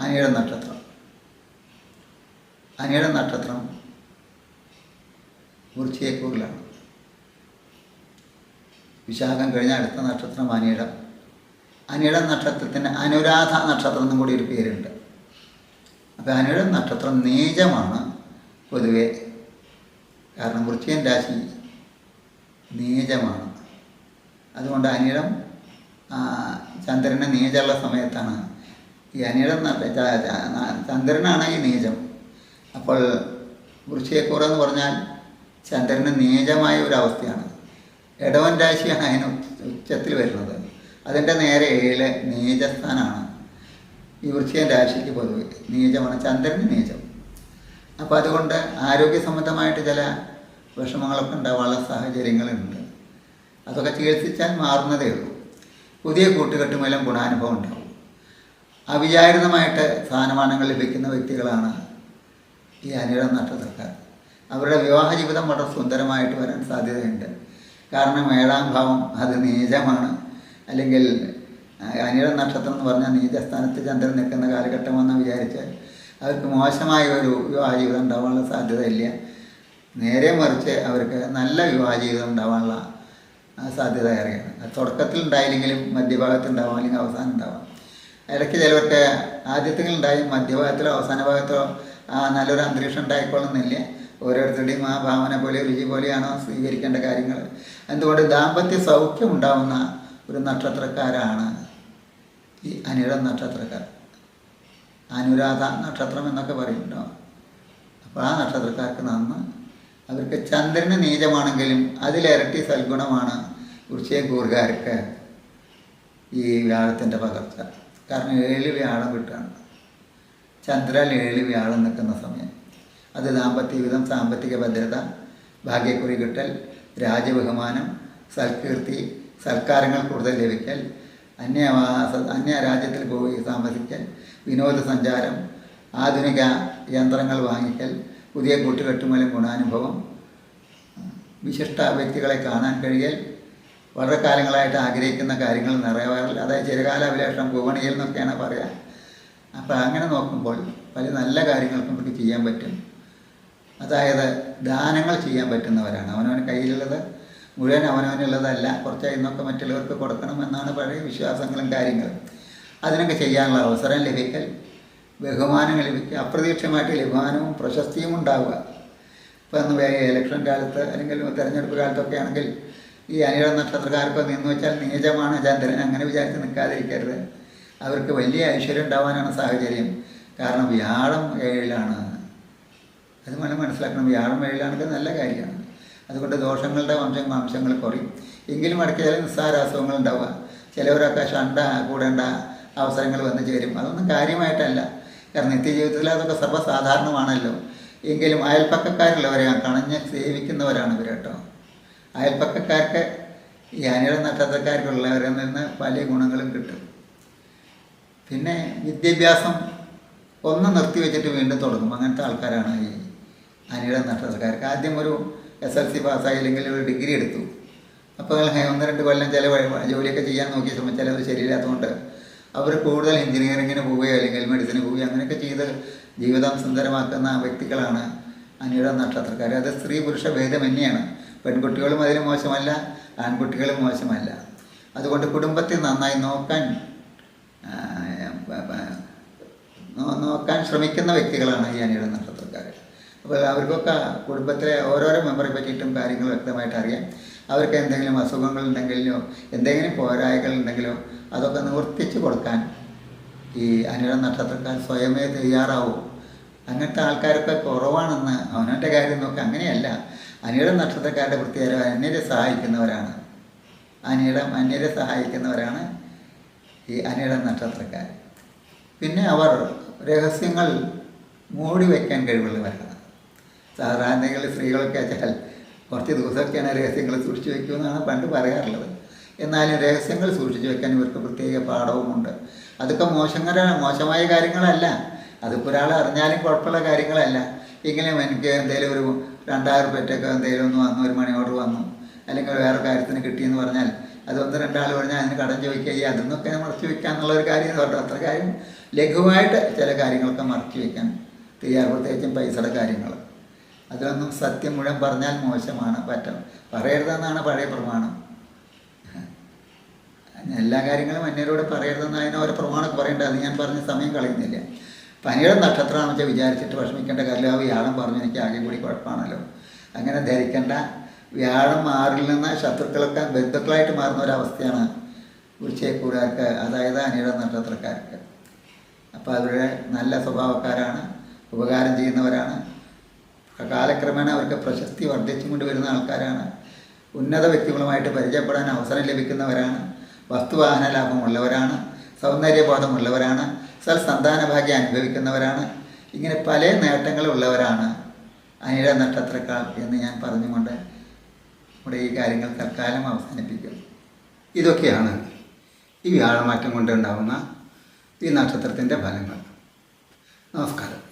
അനിയുടെ നക്ഷത്രം. അനിയുടെ നക്ഷത്രം മുറിച്ചേക്കൂറിലാണ് വിശാഖം കഴിഞ്ഞ അടുത്ത നക്ഷത്രം അനിയുടെ അനിയുടെ നക്ഷത്രത്തിന് അനുരാധ നക്ഷത്രം എന്നും കൂടി ഒരു പേരുണ്ട്. അപ്പോൾ അനിയുടെ നക്ഷത്രം നീചമാണ്. പൊതുവെ കാരണം വൃശ്ചികൻ രാശി നീചമാണ്. അതുകൊണ്ട് ചന്ദ്രനെ ചന്ദ്രന് നീചമുള്ള സമയത്താണ് ഈ ചന്ദ്രനാണെങ്കിൽ നീചം. അപ്പോൾ വൃശ്ചികക്കൂറ എന്ന് പറഞ്ഞാൽ ചന്ദ്രന് നീചമായ ഒരു അവസ്ഥയാണ്. ഇടവൻ രാശിയാണ് അതിന് ഉച്ചത്തിൽ വരുന്നത്. അതിന്റെ നേരെ ഏഴിലെ നീചസ്ഥാനാണ്. ഈ വൃശ്ചികൻ രാശിക്ക് പൊതുവെ നീചമാണ്. ചന്ദ്രന് നീചം. അപ്പോൾ അതുകൊണ്ട് ആരോഗ്യ സംബന്ധമായിട്ട് ചില വിഷമങ്ങളൊക്കെ ഉണ്ടാവാനുള്ള സാഹചര്യങ്ങളുണ്ട്. അതൊക്കെ ചികിത്സിച്ചാൽ മാറുന്നതേ ഉള്ളൂ. പുതിയ കൂട്ടുകെട്ട് മൂലം ഗുണാനുഭവം ഉണ്ടാവും. അവിചാരിതമായിട്ട് സ്ഥാനമാനങ്ങൾ ലഭിക്കുന്ന വ്യക്തികളാണ് ഈ അനിഴം നക്ഷത്രക്കാർ അവരുടെ വിവാഹ ജീവിതം വളരെ സുന്ദരമായിട്ട് വരാൻ സാധ്യതയുണ്ട്. കാരണം ഏഴാം ഭാവം അത് നീചമാണ്. അല്ലെങ്കിൽ അനിഴ നക്ഷത്രം എന്ന് പറഞ്ഞാൽ നീചസ്ഥാനത്ത് ചന്ദ്രൻ നിൽക്കുന്ന കാലഘട്ടമെന്ന് വിചാരിച്ചാൽ അവർക്ക് മോശമായ ഒരു വിവാഹ ജീവിതം ഉണ്ടാവാനുള്ള സാധ്യതയില്ല. നേരെ മറിച്ച് അവർക്ക് നല്ല വിവാഹ ജീവിതം ഉണ്ടാവാനുള്ള സാധ്യത ഏറെയാണ്. തുടക്കത്തിൽ ഉണ്ടായില്ലെങ്കിലും മധ്യഭാഗത്ത് ഉണ്ടാവാം അല്ലെങ്കിൽ അവസാനം ഉണ്ടാവാം. ഇടയ്ക്ക് ചിലവർക്ക് ഉണ്ടായി മധ്യഭാഗത്തിലോ അവസാന ഭാഗത്തോ നല്ലൊരു അന്തരീക്ഷം ഉണ്ടായിക്കൊള്ളുന്നില്ല. ഓരോരുത്തരുടെയും ആ ഭാവന പോലെ രുചി പോലെയാണോ സ്വീകരിക്കേണ്ട കാര്യങ്ങൾ എന്തുകൊണ്ട് ദാമ്പത്യ സൗഖ്യം ഉണ്ടാവുന്ന ഒരു നക്ഷത്രക്കാരാണ് ഈ അനിഴ നക്ഷത്രക്കാർ. അനുരാധ നക്ഷത്രം എന്നൊക്കെ പറയുന്നുണ്ടോ? അപ്പോൾ ആ നക്ഷത്രക്കാർക്ക് നന്ന് അവർക്ക് ചന്ദ്രന് നീചമാണെങ്കിലും അതിലിരട്ടി സൽഗുണമാണ് വൃശ്ചയക്കൂറുകാർക്ക് ഈ വ്യാഴത്തിന്റെ പകർച്ച. കാരണം ഏഴ് വ്യാഴം കിട്ടുകയാണ്. ചന്ദ്രൻ ഏഴ് വ്യാഴം നിൽക്കുന്ന സമയം. അത് ദാമ്പത്യ വിധം സാമ്പത്തിക ഭദ്രത ഭാഗ്യക്കുറി കിട്ടൽ രാജബഹുമാനം സൽകീർത്തി സൽക്കാരങ്ങൾ കൂടുതൽ ലഭിക്കൽ അന്യ അന്യ രാജ്യത്തിൽ പോയി താമസിക്കൽ വിനോദസഞ്ചാരം ആധുനിക യന്ത്രങ്ങൾ വാങ്ങിക്കൽ പുതിയ കൂട്ടുകെട്ടുമലും ഗുണാനുഭവം വിശിഷ്ട വ്യക്തികളെ കാണാൻ കഴിയൽ വളരെ കാലങ്ങളായിട്ട് ആഗ്രഹിക്കുന്ന കാര്യങ്ങൾ നിറവേറൽ അതായത് ചെറുകാല അഭിലാഷം ഭൂവണിയിൽ എന്നൊക്കെയാണ് പറയുക. അപ്പോൾ അങ്ങനെ നോക്കുമ്പോൾ പല നല്ല കാര്യങ്ങൾക്കും നമുക്ക് ചെയ്യാൻ പറ്റും. അതായത് ദാനങ്ങൾ ചെയ്യാൻ പറ്റുന്നവരാണ്. അവനവൻ കയ്യിലുള്ളത് മുഴുവൻ അവനവനുള്ളതല്ല. കുറച്ചായി നിന്നൊക്കെ മറ്റുള്ളവർക്ക് കൊടുക്കണം എന്നാണ് പഴയ വിശ്വാസങ്ങളും കാര്യങ്ങളും. അതിനൊക്കെ ചെയ്യാനുള്ള അവസരം ലഭിക്കൽ ബഹുമാനങ്ങൾ ലഭിക്കുക അപ്രതീക്ഷിതമായിട്ട് ബഹുമാനവും പ്രശസ്തിയും ഉണ്ടാവുക. ഇപ്പം ഇലക്ഷൻ കാലത്ത് അല്ലെങ്കിൽ തിരഞ്ഞെടുപ്പ് കാലത്തൊക്കെ ആണെങ്കിൽ ഈ അനിഴ നക്ഷത്രക്കാർക്ക് നിന്ന് വെച്ചാൽ നീചമാണ് ചന്ദ്രൻ അങ്ങനെ വിചാരിച്ച് നിൽക്കാതിരിക്കരുത്. അവർക്ക് വലിയ ഐശ്വര്യം ഉണ്ടാവാനാണ് സാഹചര്യം. കാരണം വ്യാഴം ഏഴിലാണ്. അത് നമ്മൾ മനസ്സിലാക്കണം വ്യാഴം ഏഴിലാണെങ്കിൽ നല്ല കാര്യമാണ്. അതുകൊണ്ട് ദോഷങ്ങളുടെ വംശം വംശങ്ങൾ കുറയും. എങ്കിലും ഇടയ്ക്ക് ചില നിസ്സാര അസുഖങ്ങൾ ഉണ്ടാവുക. ചിലവരൊക്കെ ഷണ്ട കൂടേണ്ട അവസരങ്ങൾ വന്നു ചേരും. അതൊന്നും കാര്യമായിട്ടല്ല. കാരണം നിത്യജീവിതത്തിൽ അതൊക്കെ സർവസാധാരണമാണല്ലോ. എങ്കിലും അയൽപ്പക്കക്കാരുള്ളവരെ കണഞ്ഞ് സേവിക്കുന്നവരാണ് ഇവർ കേട്ടോ. അയൽപ്പക്കക്കാർക്ക് ഈ അനിഴ നക്ഷത്രക്കാർക്കുള്ളവരിൽ നിന്ന് പല ഗുണങ്ങളും കിട്ടും. പിന്നെ വിദ്യാഭ്യാസം ഒന്ന് നിർത്തി വെച്ചിട്ട് വീണ്ടും തുടങ്ങും. അങ്ങനത്തെ ആൾക്കാരാണ് ഈ അനിയുടെ നക്ഷത്രക്കാർക്ക്. ആദ്യം ഒരു എസ് എൽ സി പാസ്സായില്ലെങ്കിൽ ഒരു ഡിഗ്രി എടുത്തു. അപ്പോൾ ഒന്ന് രണ്ട് കൊല്ലം ചില ജോലിയൊക്കെ ചെയ്യാൻ നോക്കി ശ്രമിച്ചാൽ അത് ശരിയില്ലാത്തതുകൊണ്ട് അവർ കൂടുതൽ എഞ്ചിനീയറിങ്ങിന് പോവുകയോ അല്ലെങ്കിൽ മെഡിസിന് പോവുകയോ അങ്ങനെയൊക്കെ ചെയ്ത് ജീവിതം സുന്ദരമാക്കുന്ന വ്യക്തികളാണ് അനിയുടെ നക്ഷത്രക്കാർ. അത് സ്ത്രീ പുരുഷ ഭേദമന്യാണ്. പെൺകുട്ടികളും അതിൽ മോശമല്ല ആൺകുട്ടികളും മോശമല്ല. അതുകൊണ്ട് കുടുംബത്തെ നന്നായി നോക്കാൻ നോക്കാൻ ശ്രമിക്കുന്ന വ്യക്തികളാണ് ഈ അനിയുടെ നക്ഷത്രക്കാർ അപ്പോൾ അവർക്കൊക്കെ കുടുംബത്തിലെ ഓരോരോ മെമ്പറെ പറ്റിയിട്ടും കാര്യങ്ങൾ വ്യക്തമായിട്ട് അറിയാം. അവർക്ക് എന്തെങ്കിലും അസുഖങ്ങൾ ഉണ്ടെങ്കിലോ എന്തെങ്കിലും പോരായകൾ ഉണ്ടെങ്കിലോ അതൊക്കെ നിവർത്തിച്ച് കൊടുക്കാൻ ഈ അനിയുടെ നക്ഷത്രക്കാർ സ്വയമേ തയ്യാറാവും. അങ്ങനത്തെ ആൾക്കാരൊക്കെ കുറവാണെന്ന് അവനവന്റെ കാര്യം നോക്കുക അങ്ങനെയല്ല. അനിയുടെ നക്ഷത്രക്കാരുടെ പ്രത്യേകത അന്യരെ സഹായിക്കുന്നവരാണ്. അനിയുടെ അന്യരെ സഹായിക്കുന്നവരാണ് ഈ അനിയുടെ നക്ഷത്രക്കാർ. പിന്നെ അവർ രഹസ്യങ്ങൾ മൂടി വയ്ക്കാൻ കഴിവുള്ളവരാണ് സാധാരണകൾ സ്ത്രീകളൊക്കെ വെച്ചാൽ കുറച്ച് ദിവസമൊക്കെയാണ് രഹസ്യങ്ങൾ സൂക്ഷിച്ചു വയ്ക്കുമെന്നാണ് പണ്ട് പറയാറുള്ളത്. എന്നാലും രഹസ്യങ്ങൾ സൂക്ഷിച്ചു വയ്ക്കാൻ ഇവർക്ക് പ്രത്യേക പാഠവുമുണ്ട്. അതൊക്കെ മോശങ്ങര മോശമായ കാര്യങ്ങളല്ല. അതിപ്പോൾ ഒരാൾ അറിഞ്ഞാലും കുഴപ്പമുള്ള കാര്യങ്ങളല്ല. എങ്കിലും എനിക്ക് എന്തെങ്കിലും ഒരു രണ്ടായിരം രൂപയ്ക്കൊക്കെ എന്തെങ്കിലും ഒന്ന് വന്നു ഒരു മണി ഓർഡർ വന്നു അല്ലെങ്കിൽ വേറെ കാര്യത്തിന് കിട്ടിയെന്ന് പറഞ്ഞാൽ അതൊന്ന് രണ്ടാൾ പറഞ്ഞാൽ അതിന് കടം ചോദിക്കുക ഈ അതൊന്നൊക്കെ മറച്ചു വെക്കുക എന്നുള്ള ഒരു കാര്യം എന്ന് പറഞ്ഞാൽ അത്ര കാര്യം ലഘുവായിട്ട് ചില കാര്യങ്ങളൊക്കെ മറച്ചു വെക്കാൻ തയ്യാറ് പ്രത്യേകിച്ചും പൈസയുടെ കാര്യങ്ങൾ. അതിലൊന്നും സത്യം മുഴുവൻ പറഞ്ഞാൽ മോശമാണ്. പറ്റും പറയരുതെന്നാണ് പഴയ പ്രമാണം. എല്ലാ കാര്യങ്ങളും അന്യരോട് പറയരുതെന്ന് അതിന് ഓരോ പ്രമാണമൊക്കെ പറയേണ്ടത് ഞാൻ പറഞ്ഞ സമയം കളയുന്നില്ല. പനിയുടെ നക്ഷത്രമാണെന്ന് വെച്ചാൽ വിചാരിച്ചിട്ട് വിഷമിക്കേണ്ട കാര്യമില്ല. ആ വ്യാഴം പറഞ്ഞു എനിക്ക് ആകെ കൂടി കുഴപ്പമാണല്ലോ. അങ്ങനെ ധരിക്കേണ്ട വ്യാഴം മാറിൽ നിന്ന് ശത്രുക്കളൊക്കെ ബന്ധുക്കളായിട്ട് മാറുന്ന ഒരവസ്ഥയാണ് ഉച്ചയക്കൂടുകാർക്ക് അതായത് അനിയുടെ നക്ഷത്രക്കാർക്ക്. അപ്പോൾ അവരുടെ നല്ല സ്വഭാവക്കാരാണ് ഉപകാരം ചെയ്യുന്നവരാണ്. കാലക്രമേണ അവർക്ക് പ്രശസ്തി വർദ്ധിച്ചു കൊണ്ട് വരുന്ന ആൾക്കാരാണ്. ഉന്നത വ്യക്തികളുമായിട്ട് പരിചയപ്പെടാൻ അവസരം ലഭിക്കുന്നവരാണ്. വസ്തുവാഹന ലാഭമുള്ളവരാണ്. സൗന്ദര്യബോധമുള്ളവരാണ്. സൽസന്താന ഭാഗ്യം അനുഭവിക്കുന്നവരാണ്. ഇങ്ങനെ പല നേട്ടങ്ങളുള്ളവരാണ്. അനിഴ നക്ഷത്രക്കാൾ എന്ന് ഞാൻ പറഞ്ഞുകൊണ്ട് നമ്മുടെ ഈ കാര്യങ്ങൾ തൽക്കാലം അവസാനിപ്പിക്കും. ഇതൊക്കെയാണ് ഈ വ്യാഴമാറ്റം കൊണ്ടുണ്ടാവുന്ന ഈ നക്ഷത്രത്തിന്റെ ഫലങ്ങൾ. നമസ്കാരം.